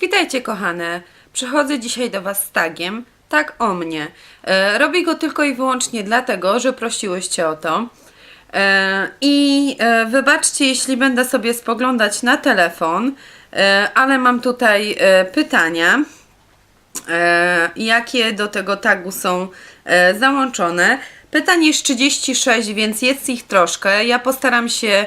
Witajcie kochane, przychodzę dzisiaj do Was z tagiem, tak o mnie. E, robię go tylko i wyłącznie dlatego, że prosiłyście o to. E, I e, wybaczcie, jeśli będę sobie spoglądać na telefon, e, ale mam tutaj e, pytania, e, jakie do tego tagu są e, załączone. Pytań jest 36, więc jest ich troszkę. Ja postaram się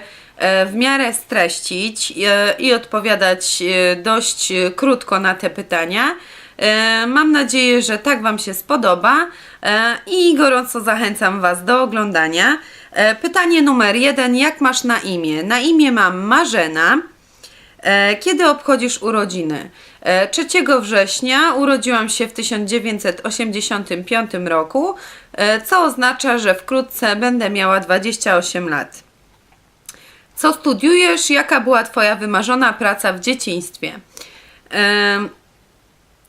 w miarę streścić e, i odpowiadać e, dość e, krótko na te pytania. E, Mam nadzieję, że tak Wam się spodoba e, i gorąco zachęcam Was do oglądania. E, Pytanie numer jeden: jak masz na imię? Na imię mam Marzena. E, Kiedy obchodzisz urodziny? E, 3 września urodziłam się w 1985 roku, e, co oznacza, że wkrótce będę miała 28 lat. Co studiujesz? Jaka była Twoja wymarzona praca w dzieciństwie?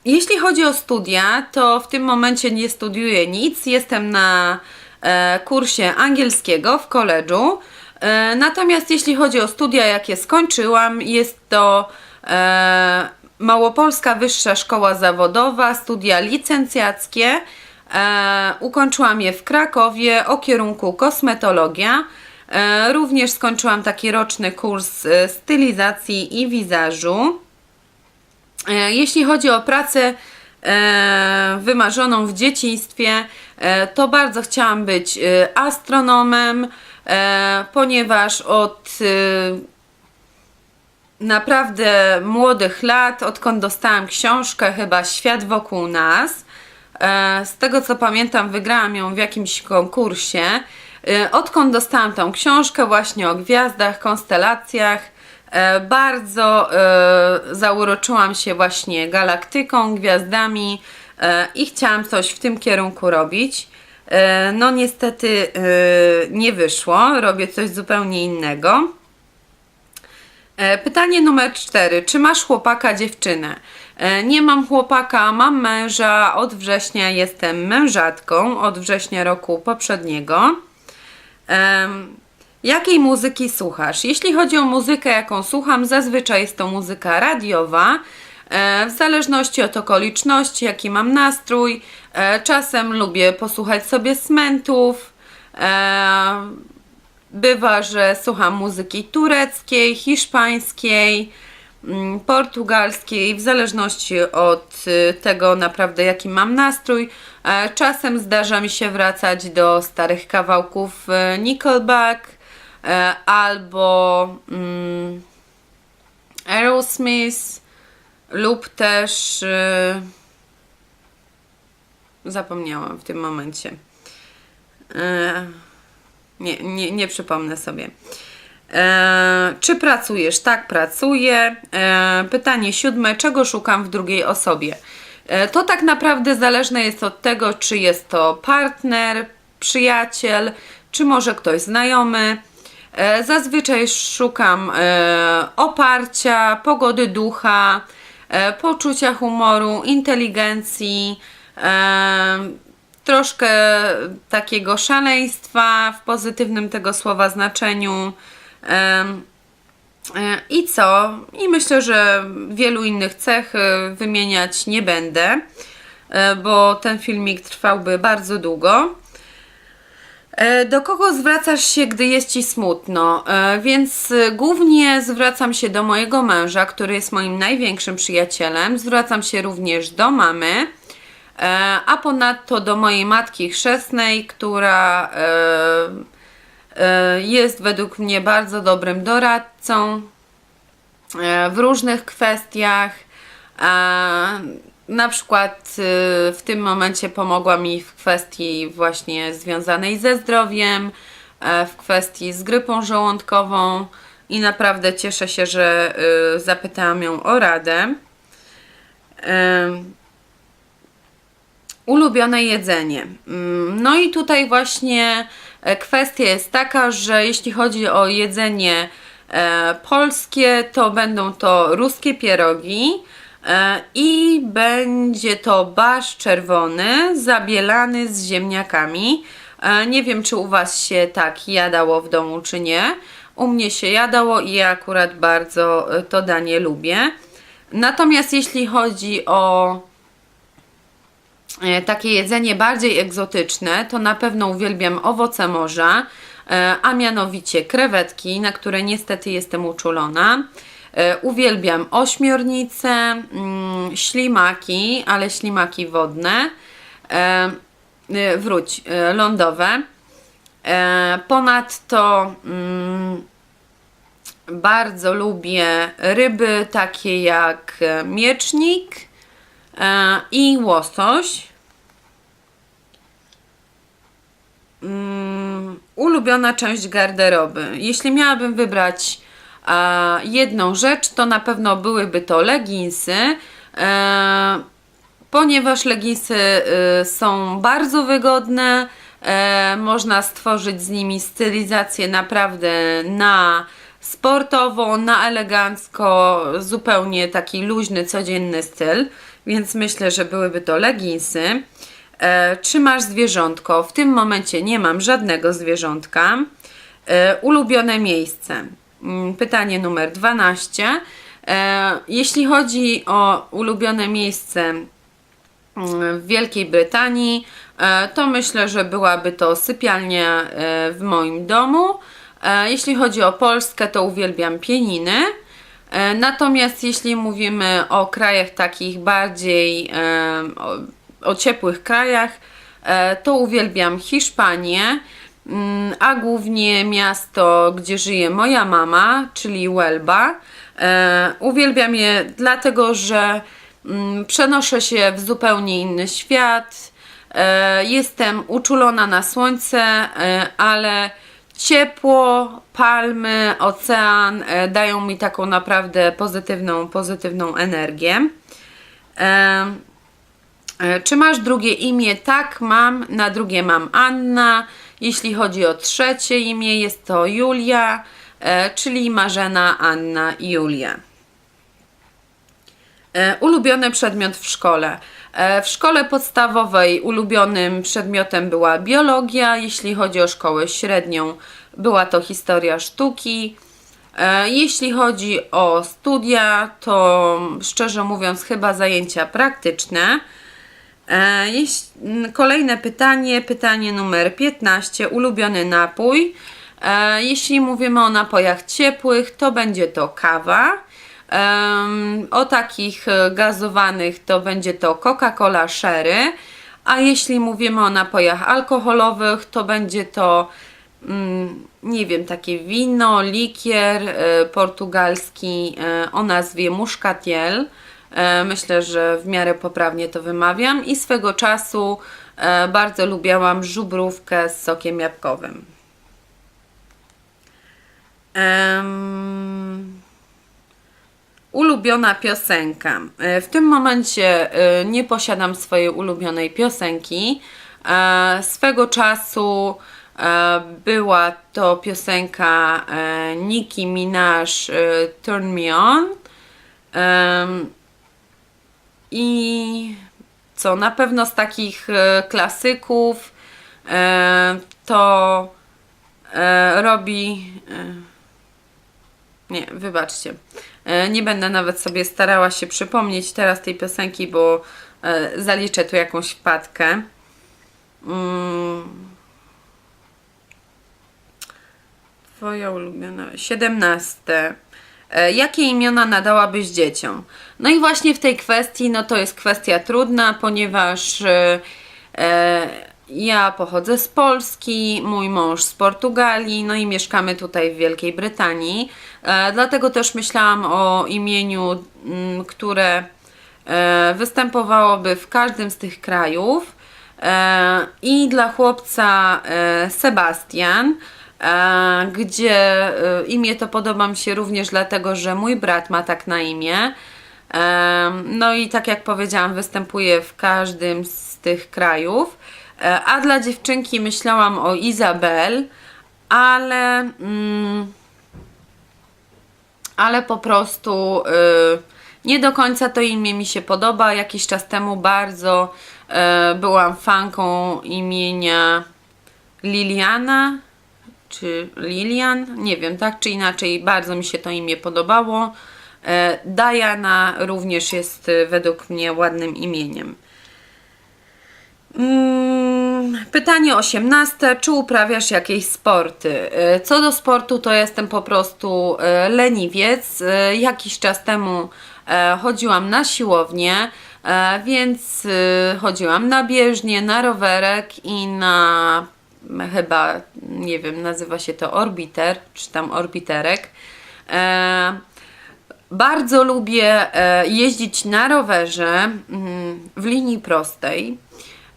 Jeśli chodzi o studia, to w tym momencie nie studiuję nic. Jestem na e, kursie angielskiego w koledżu. E, natomiast jeśli chodzi o studia, jakie skończyłam, jest to e, Małopolska Wyższa Szkoła Zawodowa, studia licencjackie. Ukończyłam je w Krakowie o kierunku kosmetologia. E, również skończyłam taki roczny kurs e, stylizacji i wizażu. E, Jeśli chodzi o pracę wymarzoną w dzieciństwie, to bardzo chciałam być astronomem, ponieważ od naprawdę młodych lat, odkąd dostałam książkę chyba Świat wokół nas, z tego co pamiętam, wygrałam ją w jakimś konkursie. E, Odkąd dostałam tą książkę właśnie o gwiazdach, konstelacjach, e, bardzo e, zauroczyłam się właśnie galaktyką, gwiazdami i chciałam coś w tym kierunku robić. No niestety nie wyszło, robię coś zupełnie innego. Pytanie numer cztery. Czy masz chłopaka, dziewczynę? Nie mam chłopaka, mam męża. Od września jestem mężatką, od września roku poprzedniego. Em, Jakiej muzyki słuchasz? Jeśli chodzi o muzykę, jaką słucham, zazwyczaj jest to muzyka radiowa. E, W zależności od okoliczności, jaki mam nastrój, e, czasem lubię posłuchać sobie smentów. E, Bywa, że słucham muzyki tureckiej, hiszpańskiej, portugalskiej, w zależności od y, tego naprawdę jaki mam nastrój. E, Czasem zdarza mi się wracać do starych kawałków e, Nickelback e, albo mm, Aerosmith lub też y, zapomniałam w tym momencie. Nie, nie, nie przypomnę sobie. E, czy pracujesz? Tak, pracuję. E, pytanie siódme. Czego szukam w drugiej osobie? E, to tak naprawdę zależne jest od tego, czy jest to partner, przyjaciel, czy może ktoś znajomy. E, zazwyczaj szukam e, oparcia, pogody ducha, e, poczucia humoru, inteligencji. E, troszkę takiego szaleństwa w pozytywnym tego słowa znaczeniu. E, I co? I myślę, że wielu innych cech e, wymieniać nie będę, e, bo ten filmik trwałby bardzo długo. Do kogo zwracasz się, gdy jest ci smutno? Więc głównie zwracam się do mojego męża, który jest moim największym przyjacielem. Zwracam się również do mamy, a ponadto do mojej matki chrzestnej, która jest według mnie bardzo dobrym doradcą e, w różnych kwestiach. E, Na przykład e, w tym momencie pomogła mi w kwestii właśnie związanej ze zdrowiem, e, w kwestii z grypą żołądkową i naprawdę cieszę się, że e, zapytałam ją o radę. Ulubione jedzenie. Mm, No i tutaj właśnie e, kwestia jest taka, że jeśli chodzi o jedzenie e, polskie, to będą to ruskie pierogi e, i będzie to barsz czerwony zabielany z ziemniakami. E, nie wiem, czy u Was się tak jadało w domu, czy nie. U mnie się jadało i ja akurat bardzo e, to danie lubię. Natomiast jeśli chodzi o e, takie jedzenie bardziej egzotyczne, to na pewno uwielbiam owoce morza, e, a mianowicie krewetki, na które niestety jestem uczulona. E, Uwielbiam ośmiornice, mm, ślimaki, ale ślimaki wodne, e, e, wróć, e, lądowe. E, Ponadto mm, bardzo lubię ryby takie jak e, miecznik e, i łosoś. Mm, ulubiona część garderoby. Jeśli miałabym wybrać jedną rzecz, to na pewno byłyby to leginsy, e, ponieważ leginsy e, są bardzo wygodne. E, można stworzyć z nimi stylizację naprawdę na sportowo, na elegancko, zupełnie taki luźny, codzienny styl, więc myślę, że byłyby to leginsy. E, czy masz zwierzątko? W tym momencie nie mam żadnego zwierzątka. E, ulubione miejsce. Mm, Pytanie numer 12. E, jeśli chodzi o ulubione miejsce mm, w Wielkiej Brytanii, e, to myślę, że byłaby to sypialnia e, w moim domu. E, Jeśli chodzi o Polskę, to uwielbiam pieniny. E, Natomiast jeśli mówimy o krajach takich bardziej e, o, ciepłych krajach, e, to uwielbiam Hiszpanię, mm, a głównie miasto, gdzie żyje moja mama, czyli Huelva. E, Uwielbiam je dlatego, że mm, przenoszę się w zupełnie inny świat. E, Jestem uczulona na słońce, ale ciepło, palmy, ocean dają mi taką naprawdę pozytywną, pozytywną energię. E, Czy masz drugie imię? Tak, mam. Na drugie mam Anna. Jeśli chodzi o trzecie imię, jest to Julia, e, czyli Marzena, Anna i Julia. E, Ulubiony przedmiot w szkole. W szkole podstawowej ulubionym przedmiotem była biologia. Jeśli chodzi o szkołę średnią, była to historia sztuki. Jeśli chodzi o studia, to szczerze mówiąc, chyba zajęcia praktyczne. E, Kolejne pytanie, pytanie numer 15. Ulubiony napój. E, Jeśli mówimy o napojach ciepłych, to będzie to kawa. O takich e, gazowanych to będzie to Coca-Cola Sherry. A jeśli mówimy o napojach alkoholowych, to będzie to mm, nie wiem, takie wino, likier portugalski o nazwie Muscatiel. E, Myślę, że w miarę poprawnie to wymawiam i swego czasu e, bardzo lubiałam żubrówkę z sokiem jabłkowym. Em, Ulubiona piosenka. E, W tym momencie nie posiadam swojej ulubionej piosenki. Swego czasu była to piosenka Nicki Minaj Turn Me On. Em, I co na pewno z takich e, klasyków e, to e, robi. Nie, wybaczcie. Nie będę nawet sobie starała się przypomnieć teraz tej piosenki, bo zaliczę tu jakąś wpadkę. Mm. Twoja ulubiona. 17. E, Jakie imiona nadałabyś dzieciom? No i właśnie w tej kwestii, no to jest kwestia trudna, ponieważ e, e, ja pochodzę z Polski, mój mąż z Portugalii, no i mieszkamy tutaj w Wielkiej Brytanii. Dlatego też myślałam o imieniu, mm, które występowałoby w każdym z tych krajów. I dla chłopca Sebastian, gdzie e, imię to podoba mi się również dlatego, że mój brat ma tak na imię. Em, No i tak jak powiedziałam, występuje w każdym z tych krajów. E, A dla dziewczynki myślałam o Izabel, ale, mm, ale po prostu y, nie do końca to imię mi się podoba. Jakiś czas temu bardzo e, byłam fanką imienia Liliana czy Lilian, nie wiem, tak czy inaczej, bardzo mi się to imię podobało. E, Diana również jest e, według mnie ładnym imieniem. Mm, Pytanie 18. Czy uprawiasz jakieś sporty? E, Co do sportu, to jestem po prostu leniwiec. Jakiś czas temu chodziłam na siłownię, więc chodziłam na bieżnię, na rowerek i na chyba, nie wiem, nazywa się to orbiter, czy tam orbiterek. E, bardzo lubię e, jeździć na rowerze mm, w linii prostej.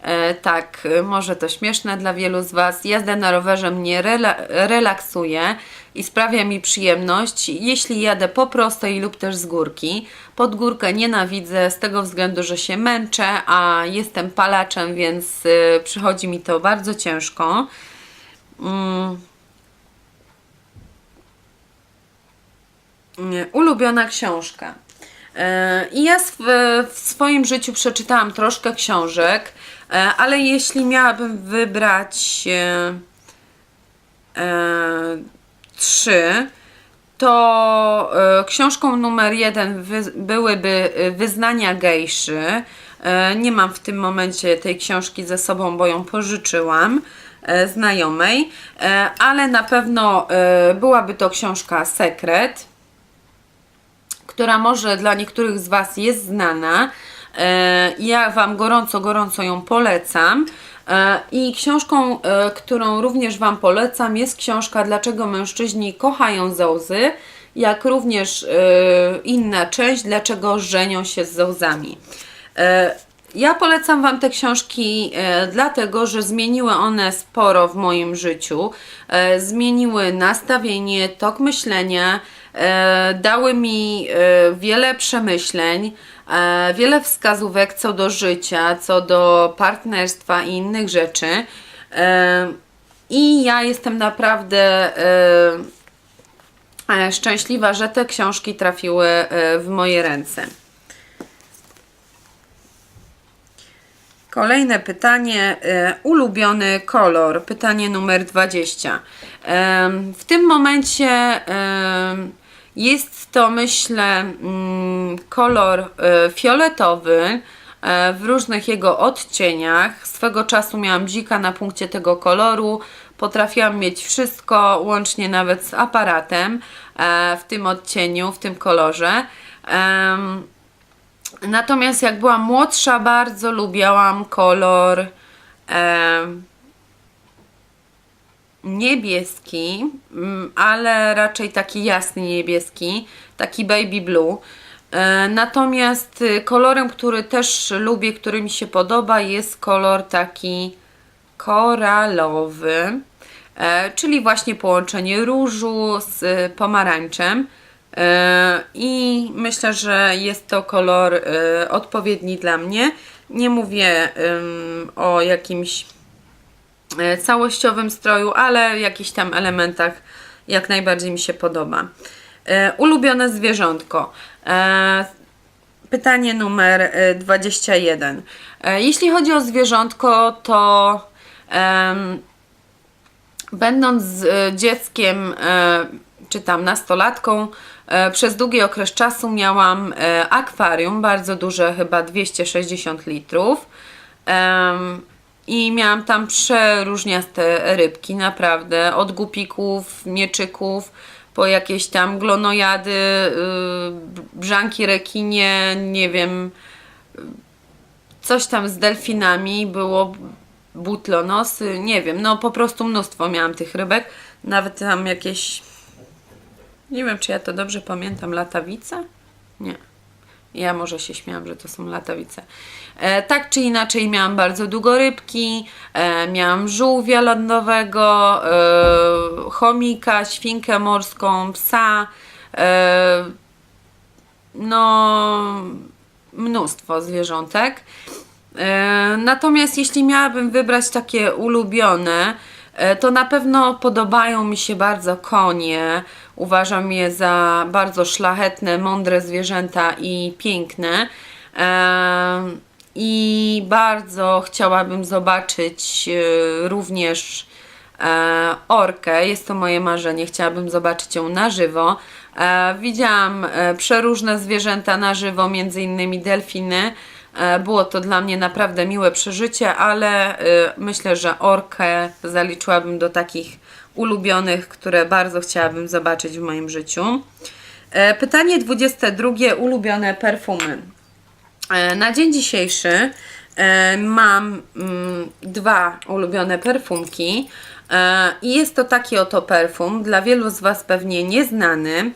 E, tak, może to śmieszne dla wielu z Was. Jazda na rowerze mnie rela relaksuje i sprawia mi przyjemność, jeśli jadę po prostej lub też z górki. Pod górkę nienawidzę z tego względu, że się męczę, a jestem palaczem, więc e, przychodzi mi to bardzo ciężko. Mm. Ulubiona książka. E, I ja w swoim życiu przeczytałam troszkę książek, e, ale jeśli miałabym wybrać e, e, trzy, to e, książką numer jeden wy, byłyby e, Wyznania Gejszy. E, nie mam w tym momencie tej książki ze sobą, bo ją pożyczyłam znajomej, ale na pewno byłaby to książka Sekret która może dla niektórych z Was jest znana. Ja Wam gorąco, gorąco ją polecam. E, I książką, e, którą również Wam polecam, jest książka Dlaczego mężczyźni kochają zołzy, jak również e, inna część Dlaczego żenią się z zołzami. E, Ja polecam Wam te książki dlatego, że zmieniły one sporo w moim życiu. Zmieniły nastawienie, tok myślenia, dały mi wiele przemyśleń, wiele wskazówek co do życia, co do partnerstwa i innych rzeczy. E, I ja jestem naprawdę e, e, szczęśliwa, że te książki trafiły e, w moje ręce. Kolejne pytanie. e, Ulubiony kolor. Pytanie numer 20. Em, W tym momencie jest to, myślę, mm, kolor e, fioletowy e, w różnych jego odcieniach. Swego czasu miałam dzika na punkcie tego koloru. Potrafiłam mieć wszystko, łącznie nawet z aparatem e, w tym odcieniu, w tym kolorze. Natomiast jak byłam młodsza, bardzo lubiałam kolor niebieski, mm, ale raczej taki jasny niebieski, taki baby blue. E, Natomiast y, kolorem, który też lubię, który mi się podoba, jest kolor taki koralowy, e, czyli właśnie połączenie różu z y, pomarańczem. E, I myślę, że jest to kolor e, odpowiedni dla mnie. Nie mówię o jakimś całościowym stroju, ale jakichś tam elementach jak najbardziej mi się podoba. E, Ulubione zwierzątko. E, Pytanie numer e, 21. E, Jeśli chodzi o zwierzątko, to em, będąc e, dzieckiem, e, czy tam nastolatką, e, przez długi okres czasu miałam e, akwarium, bardzo duże, chyba 260 litrów. Em, I miałam tam przeróżniaste rybki, naprawdę. Od gupików, mieczyków, po jakieś tam glonojady, y, brzanki rekinie, nie wiem, coś tam z delfinami, było butlonosy, nie wiem, no po prostu mnóstwo miałam tych rybek, nawet tam jakieś, nie wiem czy ja to dobrze pamiętam, latawice? Nie. Ja może się śmiałam, że to są latawice. E, tak czy inaczej miałam bardzo długo rybki, e, miałam żółwia lądowego, e, chomika, świnkę morską, psa, e, no mnóstwo zwierzątek. E, Natomiast jeśli miałabym wybrać takie ulubione, to na pewno podobają mi się bardzo konie. Uważam je za bardzo szlachetne, mądre zwierzęta i piękne. E, I bardzo chciałabym zobaczyć e, również e, orkę. Jest to moje marzenie. Chciałabym zobaczyć ją na żywo. E, widziałam e, przeróżne zwierzęta na żywo, między innymi delfiny. E, było to dla mnie naprawdę miłe przeżycie, ale e, myślę, że orkę zaliczyłabym do takich ulubionych, które bardzo chciałabym zobaczyć w moim życiu. E, pytanie 22. Ulubione perfumy. Na dzień dzisiejszy mam mm, dwa ulubione perfumki i jest to taki oto perfum, dla wielu z Was pewnie nieznany.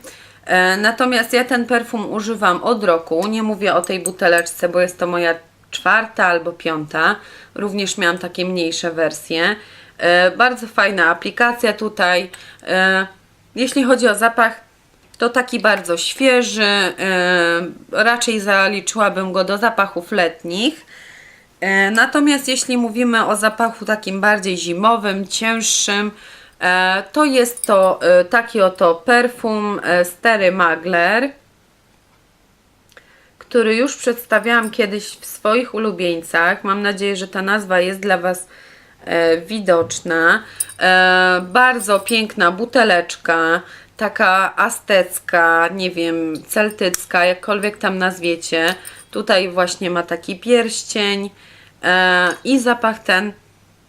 E, Natomiast ja ten perfum używam od roku. Nie mówię o tej buteleczce, bo jest to moja czwarta albo piąta. Również miałam takie mniejsze wersje. E, Bardzo fajna aplikacja tutaj. E, Jeśli chodzi o zapach, to taki bardzo świeży, raczej zaliczyłabym go do zapachów letnich. Natomiast jeśli mówimy o zapachu takim bardziej zimowym, cięższym, to jest to yy, taki oto perfum yy, Stery Magler, który już przedstawiałam kiedyś w swoich ulubieńcach. Mam nadzieję, że ta nazwa jest dla Was e, widoczna. E, bardzo piękna buteleczka, taka aztecka, nie wiem, celtycka, jakkolwiek tam nazwiecie. Tutaj właśnie ma taki pierścień e, i zapach ten,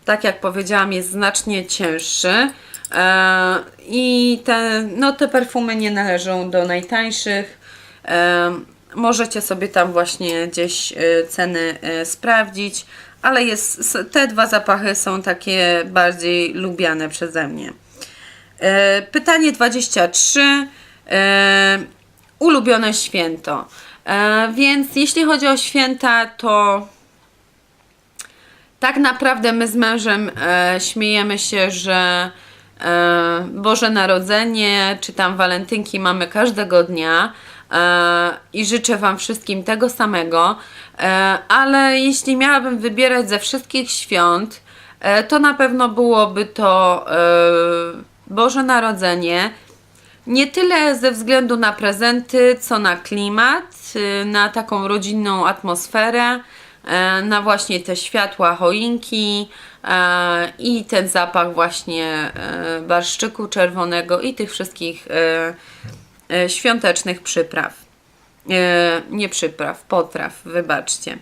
tak jak powiedziałam, jest znacznie cięższy. E, I te, no, te perfumy nie należą do najtańszych. E, możecie sobie tam właśnie gdzieś e, ceny sprawdzić, ale jest, te dwa zapachy są takie bardziej lubiane przeze mnie. Pytanie 23. E, Ulubione święto. Więc jeśli chodzi o święta, to tak naprawdę my z mężem e, śmiejemy się, że e, Boże Narodzenie czy tam walentynki mamy każdego dnia e, i życzę Wam wszystkim tego samego, e, ale jeśli miałabym wybierać ze wszystkich świąt, e, to na pewno byłoby to e, Boże Narodzenie. Nie tyle ze względu na prezenty, co na klimat, y, na taką rodzinną atmosferę, e, na właśnie te światła choinki e, i ten zapach właśnie e, barszczyku czerwonego i tych wszystkich e, e, świątecznych przypraw. E, Nie przypraw, potraw, wybaczcie.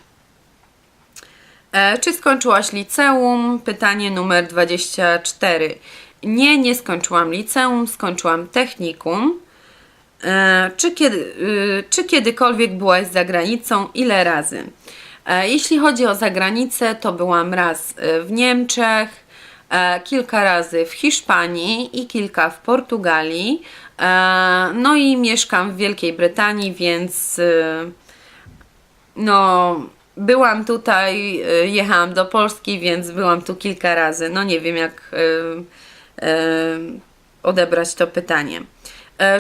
E, Czy skończyłaś liceum? Pytanie numer 24. Nie, nie skończyłam liceum, skończyłam technikum. E, Czy, kiedy, y, czy kiedykolwiek byłaś za granicą? Ile razy? E, Jeśli chodzi o zagranicę, to byłam raz e, w Niemczech, e, kilka razy w Hiszpanii i kilka w Portugalii. No i mieszkam w Wielkiej Brytanii, więc no, byłam tutaj, jechałam do Polski, więc byłam tu kilka razy. No nie wiem, jak odebrać to pytanie.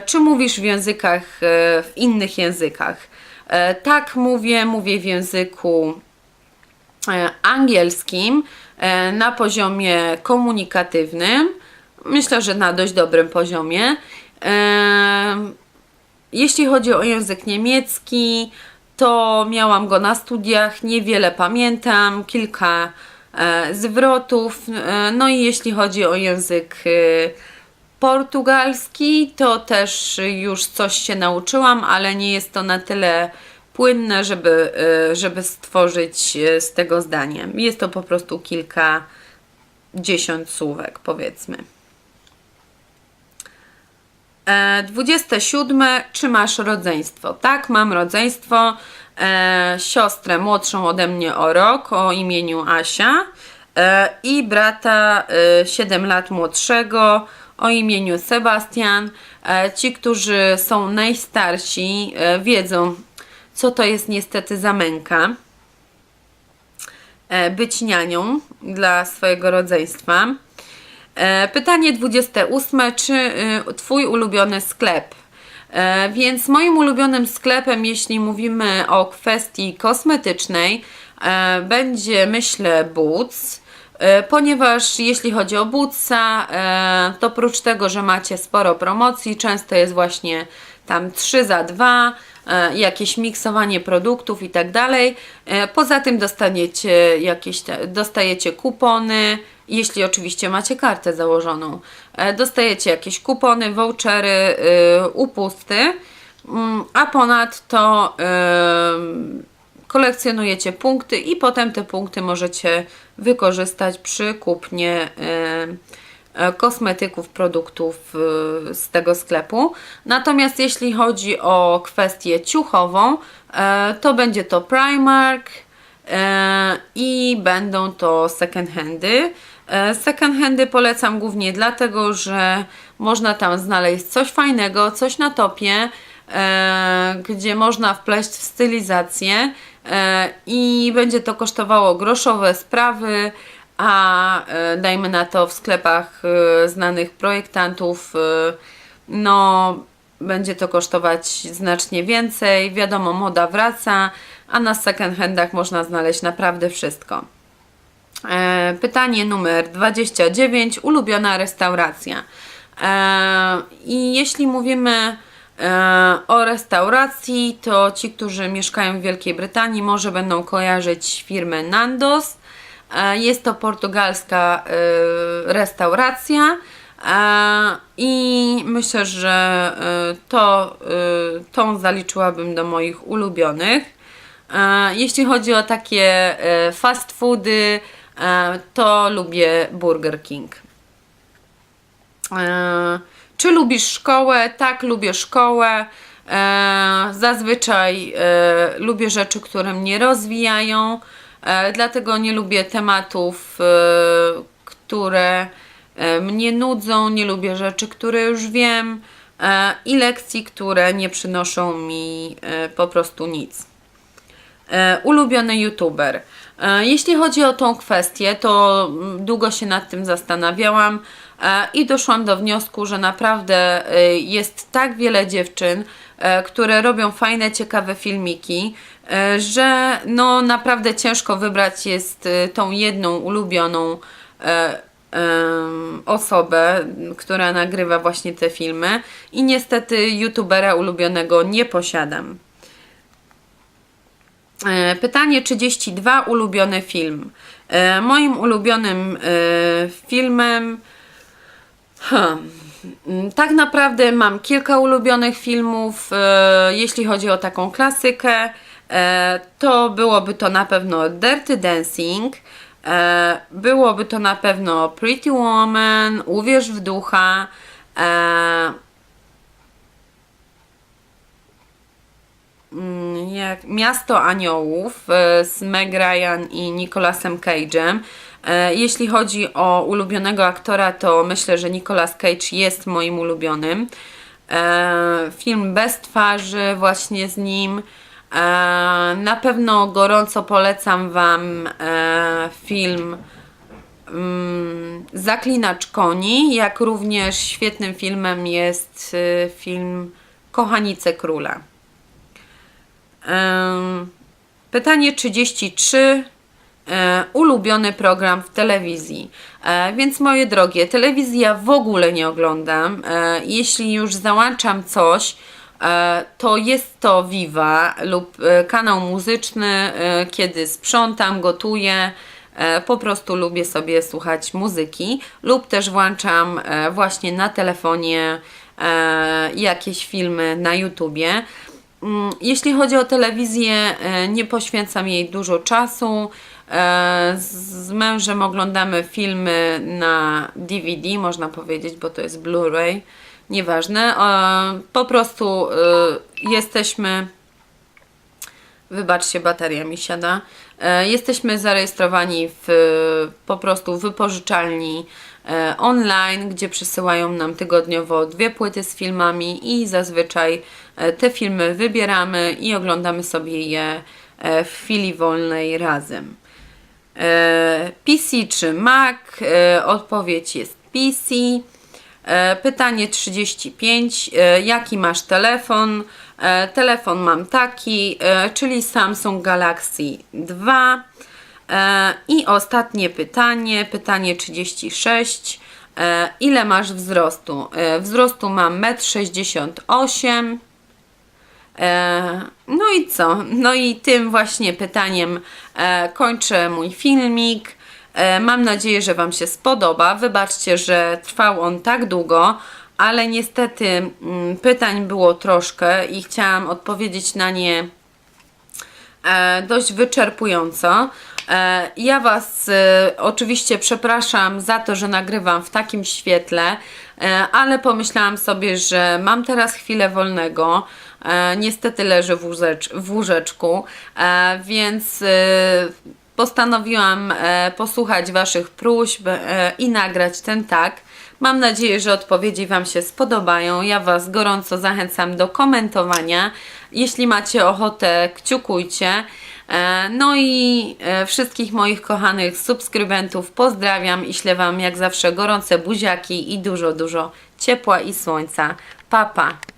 Czy mówisz w językach, w innych językach? E, Tak, mówię, mówię w języku e, angielskim e, na poziomie komunikatywnym. Myślę, że na dość dobrym poziomie. Jeśli chodzi o język niemiecki, to miałam go na studiach, niewiele pamiętam, kilka zwrotów. No i jeśli chodzi o język portugalski, to też już coś się nauczyłam, ale nie jest to na tyle płynne, żeby, e, żeby stworzyć e, z tego zdanie. Jest to po prostu kilka dziesiąt słówek, powiedzmy. E, 27. Czy masz rodzeństwo? Tak, mam rodzeństwo. E, siostrę młodszą ode mnie o rok o imieniu Asia e, i brata e, 7 lat młodszego o imieniu Sebastian. E, ci, którzy są najstarsi, e, wiedzą, co to jest niestety zamęka e, być nianią dla swojego rodzeństwa. Pytanie 28. Czy Twój ulubiony sklep? Więc moim ulubionym sklepem, jeśli mówimy o kwestii kosmetycznej, będzie myślę Boots, ponieważ jeśli chodzi o Bootsa, e, to oprócz tego, że macie sporo promocji, często jest właśnie tam 3 za 2, e, jakieś miksowanie produktów i tak dalej. E, Poza tym dostaniecie jakieś, dostajecie kupony, jeśli oczywiście macie kartę założoną. E, Dostajecie jakieś kupony, vouchery, e, upusty, Mm, a ponadto kolekcjonujecie punkty i potem te punkty możecie wykorzystać przy kupnie em, e, kosmetyków, produktów e, z tego sklepu. Natomiast jeśli chodzi o kwestię ciuchową, to będzie to Primark i będą to second handy. Second handy polecam głównie dlatego, że można tam znaleźć coś fajnego, coś na topie, gdzie można wpleść w stylizację i będzie to kosztowało groszowe sprawy, a e, dajmy na to w sklepach e, znanych projektantów, e, no będzie to kosztować znacznie więcej. Wiadomo, moda wraca, a na second handach można znaleźć naprawdę wszystko. E, Pytanie numer 29. Ulubiona restauracja. E, I jeśli mówimy e, o restauracji, to ci, którzy mieszkają w Wielkiej Brytanii, może będą kojarzyć firmę Nandos. E, Jest to portugalska e, restauracja. E, I myślę, że e, to, e, tą zaliczyłabym do moich ulubionych. E, Jeśli chodzi o takie e, fast foody, e, to lubię Burger King. Czy lubisz szkołę? Tak, lubię szkołę. E, Zazwyczaj e, lubię rzeczy, które mnie rozwijają, e, dlatego nie lubię tematów, e, które e, mnie nudzą, nie lubię rzeczy, które już wiem e, i lekcji, które nie przynoszą mi e, po prostu nic. E, ulubiony youtuber. E, Jeśli chodzi o tą kwestię, to mm, długo się nad tym zastanawiałam i doszłam do wniosku, że naprawdę e, jest tak wiele dziewczyn, e, które robią fajne, ciekawe filmiki, e, że no naprawdę ciężko wybrać jest e, tą jedną ulubioną e, osobę, która nagrywa właśnie te filmy i niestety youtubera ulubionego nie posiadam. E, Pytanie 32. Ulubiony film. E, Moim ulubionym e, filmem. Hmm. mm, Tak naprawdę mam kilka ulubionych filmów. E, Jeśli chodzi o taką klasykę, e, to byłoby to na pewno Dirty Dancing. e, Byłoby to na pewno Pretty Woman, Uwierz w ducha. mm, Miasto Aniołów z Meg Ryan i Nicolasem Cage'em. E, Jeśli chodzi o ulubionego aktora, to myślę, że Nicolas Cage jest moim ulubionym. E, Film bez twarzy właśnie z nim. E, Na pewno gorąco polecam Wam film mm, Zaklinacz koni, jak również świetnym filmem jest film Kochanice Króla. Pytanie 33. E, Ulubiony program w telewizji. E, Więc moje drogie, telewizji ja w ogóle nie oglądam. E, Jeśli już załączam coś, to jest to Viva lub kanał muzyczny, kiedy sprzątam, gotuję. Po prostu lubię sobie słuchać muzyki, lub też włączam właśnie na telefonie jakieś filmy na YouTubie. Mm, Jeśli chodzi o telewizję, nie poświęcam jej dużo czasu. E, Z mężem oglądamy filmy na DVD, można powiedzieć, bo to jest Blu-ray. Nieważne. E, Po prostu e, jesteśmy. Wybaczcie, bateria mi siada. Jesteśmy zarejestrowani w po prostu wypożyczalni online, gdzie przysyłają nam tygodniowo dwie płyty z filmami i zazwyczaj te filmy wybieramy i oglądamy sobie je w chwili wolnej razem. E, PC czy Mac? E, Odpowiedź jest PC. E, Pytanie 35. E, Jaki masz telefon? Telefon mam taki, czyli Samsung Galaxy 2. E, I ostatnie pytanie, pytanie 36. E, Ile masz wzrostu? Wzrostu mam 1,68 m. E, no i co? No i tym właśnie pytaniem e, kończę mój filmik. E, mam nadzieję, że Wam się spodoba. Wybaczcie, że trwał on tak długo, ale niestety mm, pytań było troszkę i chciałam odpowiedzieć na nie dość wyczerpująco. Ja Was oczywiście przepraszam za to, że nagrywam w takim świetle, ale pomyślałam sobie, że mam teraz chwilę wolnego. E, niestety leżę w, łóżecz, w łóżeczku, e, więc e, postanowiłam posłuchać Waszych próśb i nagrać ten tak. Mam nadzieję, że odpowiedzi Wam się spodobają. Ja Was gorąco zachęcam do komentowania. Jeśli macie ochotę, kciukujcie. No i wszystkich moich kochanych subskrybentów pozdrawiam i ślę Wam jak zawsze gorące buziaki i dużo, dużo ciepła i słońca. Pa, pa!